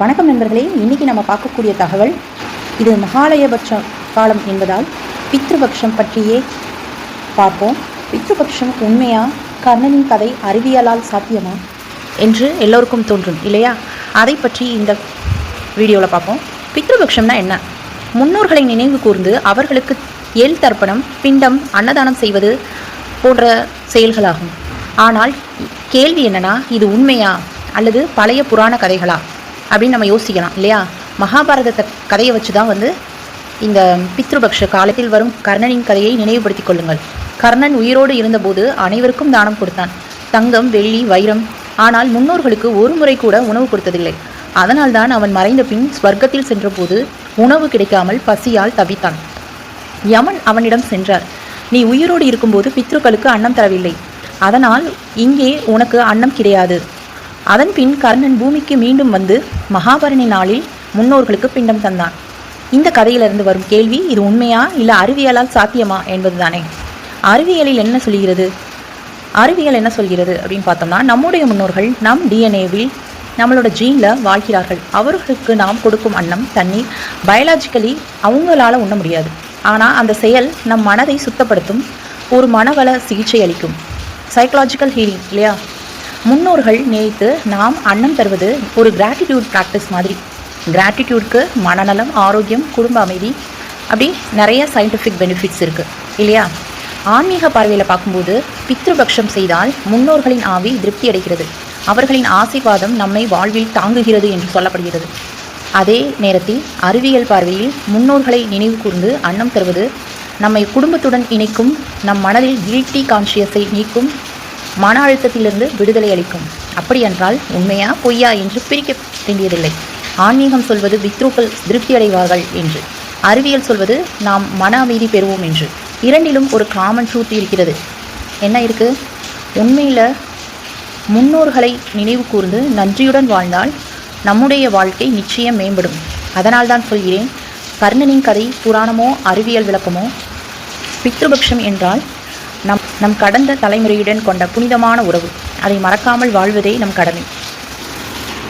வணக்கம் நண்பர்களே இன்னைக்கு நம்ம பார்க்கக்கூடிய தகவல் இது மகாலயபட்ச காலம் என்பதால் பித்ருபக்ஷம் பற்றியே பார்ப்போம். பித்ருபக்ஷம் உண்மையா கர்ணனின் கதை அறிவியலால் சாத்தியமா என்று எல்லோருக்கும் தோன்றும் இல்லையா? அதை பற்றி இந்த வீடியோவில் பார்ப்போம். பித்ருபக்ஷம்னா என்ன? முன்னோர்களை நினைவு கூர்ந்து அவர்களுக்கு எல் தர்ப்பணம் பிண்டம் அன்னதானம் செய்வது போன்ற செயல்களாகும். ஆனால் கேள்வி என்னன்னா இது உண்மையா அல்லது பழைய புராண கதைகளா? அப்படின்னு நம்ம யோசிக்கலாம் இல்லையா? மகாபாரத கதையை வச்சு தான் வந்து இந்த பித்ருபக்ஷ காலத்தில் வரும் கர்ணனின் கதையை நினைவுபடுத்திக் கொள்ளுங்கள். கர்ணன் உயிரோடு இருந்தபோது அனைவருக்கும் தானம் கொடுத்தான். தங்கம் வெள்ளி வைரம் ஆனால் முன்னோர்களுக்கு ஒரு முறை கூட உணவு கொடுத்ததில்லை. அதனால்தான் அவன் மறைந்த பின் ஸ்வர்க்கத்தில் சென்றபோது உணவு கிடைக்காமல் பசியால் தவித்தான். யமன் அவனிடம் சென்றார் நீ உயிரோடு இருக்கும்போது பித்ருக்களுக்கு அன்னம் தரவில்லை. அதனால் இங்கே உனக்கு அன்னம் கிடையாது. அதன் பின் கர்ணன் பூமிக்கு மீண்டும் வந்து மகாபரணி நாளில் முன்னோர்களுக்கு பிண்டம் தந்தான். இந்த கதையிலிருந்து வரும் கேள்வி இது உண்மையா இல்லை அறிவியலால் சாத்தியமா என்பதுதானே. அறிவியலில் என்ன சொல்கிறது? அறிவியல் என்ன சொல்கிறது அப்படின்னு பார்த்தோம்னா நம்முடைய முன்னோர்கள் நம் டிஎன்ஏவில் நம்மளோட ஜீனில் வாழ்கிறார்கள். அவர்களுக்கு நாம் கொடுக்கும் அன்னம் தண்ணீர் பயாலாஜிக்கலி அவங்களால உண்ண முடியாது. ஆனால் அந்த செயல் நம் மனதை சுத்தப்படுத்தும் ஒரு மனவள சிகிச்சை அளிக்கும். சைக்கலாஜிக்கல் ஹீலிங் இல்லையா? முன்னோர்கள் நினைத்து நாம் அன்னம் தருவது ஒரு கிராட்டிடியூட் ப்ராக்டிஸ் மாதிரி. கிராட்டிடியூட்க்கு மனநலம் ஆரோக்கியம் குடும்ப அமைதி அப்படி நிறைய சயின்டிஃபிக் பெனிஃபிட்ஸ் இருக்குது இல்லையா? ஆன்மீக பார்வையில் பார்க்கும்போது பித்ருபக்ஷம் செய்தால் முன்னோர்களின் ஆவி திருப்தி அடைகிறது. அவர்களின் ஆசீர்வாதம் நம்மை வாழ்வில் தாங்குகிறது என்று சொல்லப்படுகிறது. அதே நேரத்தில் அறிவியல் பார்வையில் முன்னோர்களை நினைவு கூர்ந்து அன்னம் தருவது நம்மை குடும்பத்துடன் இணைக்கும் நம் மனதில் கில்ட்டி கான்ஷியஸை நீக்கும் மன அழுத்தத்திலிருந்து விடுதலை அளிக்கும். அப்படியென்றால் உண்மையா பொய்யா என்று பிரிக்க வேண்டியதில்லை. ஆன்மீகம் சொல்வது பித்ருக்கள் திருப்தி அடைவார்கள் என்று. அறிவியல் சொல்வது நாம் மன அமைதி பெறுவோம் என்று. இரண்டிலும் ஒரு காமன் ட்ரூத் இருக்கிறது. என்ன இருக்கு? உண்மையில் முன்னோர்களை நினைவு கூர்ந்து நன்றியுடன் வாழ்ந்தால் நம்முடைய வாழ்க்கை நிச்சயம் மேம்படும். அதனால்தான் சொல்கிறேன் கர்ணனின் கதை புராணமோ அறிவியல் விளக்கமோ பித்ருபக்ஷம் என்றால் நம் கடந்த தலைமுறையுடன் கொண்ட புனிதமான உறவு. அதை மறக்காமல் வாழ்வதே நம் கடமை.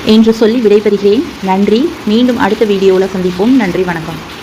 என்று சொல்லி விடைபெறுகிறேன். நன்றி. மீண்டும் அடுத்த வீடியோவில் சந்திப்போம். நன்றி வணக்கம்.